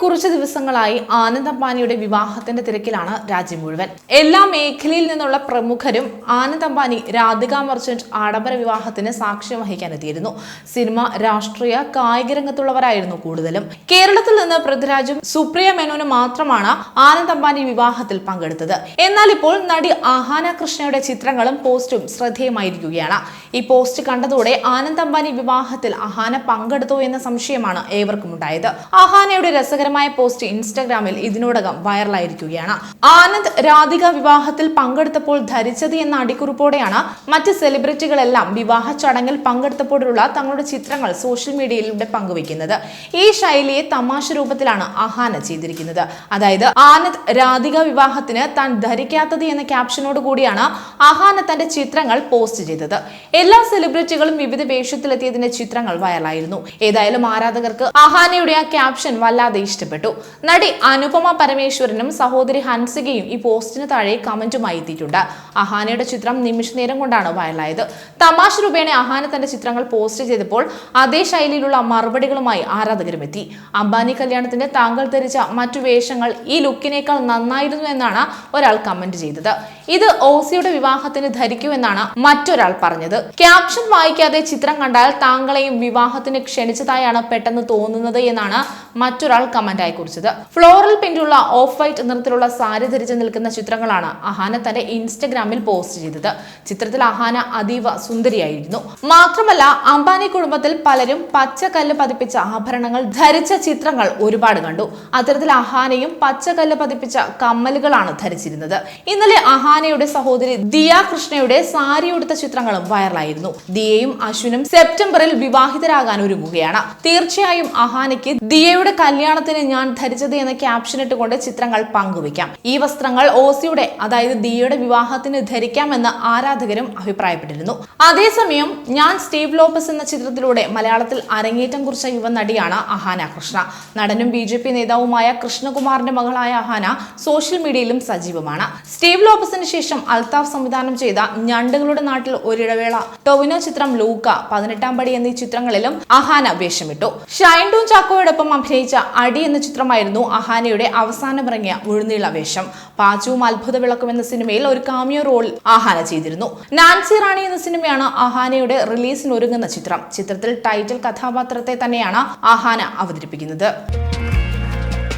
കുറച്ച് ദിവസങ്ങളായി ആനന്ദ് അംബാനിയുടെ വിവാഹത്തിന്റെ തിരക്കിലാണ് രാജ്യം മുഴുവൻ. എല്ലാ മേഖലയിൽ നിന്നുള്ള പ്രമുഖരും ആനന്ദ് അംബാനി രാധിക മർച്ചന്റ് ആഡംബര വിവാഹത്തിന് സാക്ഷ്യം വഹിക്കാൻ എത്തിയിരുന്നു. സിനിമ രാഷ്ട്രീയ കായിക രംഗത്തുള്ളവരായിരുന്നു കൂടുതലും. കേരളത്തിൽ നിന്ന് പൃഥ്വിരാജും സുപ്രിയ മേനോനും മാത്രമാണ് ആനന്ദ് അംബാനി വിവാഹത്തിൽ പങ്കെടുത്തത്. എന്നാൽ ഇപ്പോൾ നടി ആഹാന കൃഷ്ണയുടെ ചിത്രങ്ങളും പോസ്റ്റും ശ്രദ്ധേയമായിരിക്കുകയാണ്. ഈ പോസ്റ്റ് കണ്ടതോടെ ആനന്ദ് അംബാനി വിവാഹത്തിൽ അഹാന പങ്കെടുത്തോ എന്ന സംശയമാണ് ഏവർക്കും ഉണ്ടായത് അഹാനയുടെ രസകരമായ പോസ്റ്റ് ഇൻസ്റ്റാഗ്രാമിൽ ഇതിനോടകം വൈറലായിരിക്കുകയാണ്. ആനന്ദ് രാധിക വിവാഹത്തിൽ പങ്കെടുത്തപ്പോൾ ധരിച്ചത് എന്ന അടിക്കുറിപ്പോടെയാണ് മറ്റ് സെലിബ്രിറ്റികളെല്ലാം വിവാഹ ചടങ്ങിൽ പങ്കെടുത്തപ്പോഴുള്ള തങ്ങളുടെ ചിത്രങ്ങൾ സോഷ്യൽ മീഡിയയിലൂടെ പങ്കുവയ്ക്കുന്നത്. ഈ ശൈലിയെ തമാശ രൂപത്തിലാണ് അഹാന ചെയ്തിരിക്കുന്നത്. അതായത് ആനന്ദ് രാധിക വിവാഹത്തിന് താൻ ധരിക്കാത്തത് എന്ന ക്യാപ്ഷനോട് കൂടിയാണ് അഹാന തന്റെ ചിത്രങ്ങൾ പോസ്റ്റ് ചെയ്തത്. എല്ലാ സെലിബ്രിറ്റികളും വിവിധ വേഷത്തിലെത്തിയതിന്റെ ചിത്രങ്ങൾ വൈറലായിരുന്നു. ഏതായാലും ആരാധകർക്ക് അഹാനയുടെ ആ ക്യാപ്ഷൻ വല്ലാതെ ഇഷ്ടപ്പെട്ടു. നടി അനുപമ പരമേശ്വരനും സഹോദരി ഹൻസികയും ഈ പോസ്റ്റിന് താഴെ കമന്റുമായി എത്തിയിട്ടുണ്ട്. അഹാനയുടെ ചിത്രം നിമിഷ നേരം കൊണ്ടാണ് വൈറലായത്. തമാശ രൂപേണ അഹാന തന്റെ ചിത്രങ്ങൾ പോസ്റ്റ് ചെയ്തപ്പോൾ അതേ ശൈലിയിലുള്ള മറുപടികളുമായി ആരാധകരും എത്തി. അംബാനി കല്യാണത്തിന്റെ താങ്കൾ ധരിച്ച മറ്റു വേഷങ്ങൾ ഈ ലുക്കിനേക്കാൾ നന്നായിരുന്നു എന്നാണ് ഒരാൾ കമന്റ് ചെയ്തത്. ഇത് ഓസിയുടെ വിവാഹത്തിന് ധരിക്കൂ എന്നാണ് മറ്റൊരാൾ പറഞ്ഞത്. ക്യാപ്ഷൻ വായിക്കാതെ ചിത്രം കണ്ടാൽ താങ്കളെയും വിവാഹത്തിന് ക്ഷണിച്ചതായാണ് പെട്ടെന്ന് തോന്നുന്നത് എന്നാണ് മറ്റൊരാൾ കമന്റായി കുറിച്ചത്. ഫ്ലോറൽ പ്രിന്റുള്ള ഓഫ് വൈറ്റ് നിറത്തിലുള്ള സാരി ധരിച്ച് നിൽക്കുന്ന ചിത്രങ്ങളാണ് അഹാന തന്റെ ഇൻസ്റ്റഗ്രാമിൽ പോസ്റ്റ് ചെയ്തത്. ചിത്രത്തിൽ അഹാന അതീവ സുന്ദരിയായിരുന്നു. മാത്രമല്ല അംബാനി കുടുംബത്തിൽ പലരും പച്ചക്കല്ല് പതിപ്പിച്ച ആഭരണങ്ങൾ ധരിച്ച ചിത്രങ്ങൾ ഒരുപാട് കണ്ടു. അത്തരത്തിൽ അഹാനയും പച്ചക്കല്ല് പതിപ്പിച്ച കമ്മലുകളാണ് ധരിച്ചിരുന്നത്. ഇന്നലെ അഹാനയുടെ സഹോദരി ദിയ കൃഷ്ണയുടെ സാരി ഉടുത്ത ചിത്രങ്ങളും വൈറലായിരുന്നു. ദിയയും അശ്വിനും സെപ്റ്റംബറിൽ വിവാഹിതരാകാൻ ഒരുങ്ങുകയാണ്. തീർച്ചയായും അഹാനയ്ക്ക് ദിയയുടെ കല്യാണത്തിന് ഞാൻ ധരിച്ചത് എന്ന ക്യാപ്ഷൻ ഇട്ടുകൊണ്ട് ചിത്രങ്ങൾ പങ്കുവയ്ക്കാം. ഈ വസ്ത്രങ്ങൾ ഓസിയുടെ അതായത് ദിയയുടെ വിവാഹത്തിന് ധരിക്കാമെന്ന് ആരാധകരും അഭിപ്രായപ്പെട്ടിരുന്നു. അതേസമയം ഞാൻ സ്റ്റീവ് ലോപ്പസ് എന്ന ചിത്രത്തിലൂടെ മലയാളത്തിൽ അരങ്ങേറ്റം കുറിച്ച യുവ നടിയാണ് അഹാന കൃഷ്ണ. നടനും ബി നേതാവുമായ കൃഷ്ണകുമാറിന്റെ മകളായ അഹാന സോഷ്യൽ മീഡിയയിലും സജീവമാണ്. സ്റ്റീവ് ലോപ്പസിന് ശേഷം അൽതാഫ് സംവിധാനം ചെയ്ത ഞണ്ടുകളുടെ നാട്ടിൽ ഒരിടവേള. ടൊവിനോ ചിത്രം ലൂക്ക പതിനെട്ടാം പടി എന്നീ ചിത്രങ്ങളിലും അഹാന വേഷമിട്ടു. ഷൈൻ ടൂൺ ചാക്കോയോടൊപ്പം അഭിനയിച്ച അടി എന്ന ചിത്രമായിരുന്നു അഹാനയുടെ അവസാനമിറങ്ങിയ ഉഴുന്നീള വേഷം. പാച്ചുവും അത്ഭുത വിളക്കും എന്ന സിനിമയിൽ ഒരു കാമിയോ റോൾ ആഹാന ചെയ്തിരുന്നു. നാൻസി റാണി എന്ന സിനിമയാണ് ആഹാനയുടെ റിലീസിന് ഒരുങ്ങുന്ന ചിത്രം. ചിത്രത്തിൽ ടൈറ്റിൽ കഥാപാത്രത്തെ തന്നെയാണ് ആഹാന അവതരിപ്പിക്കുന്നത്.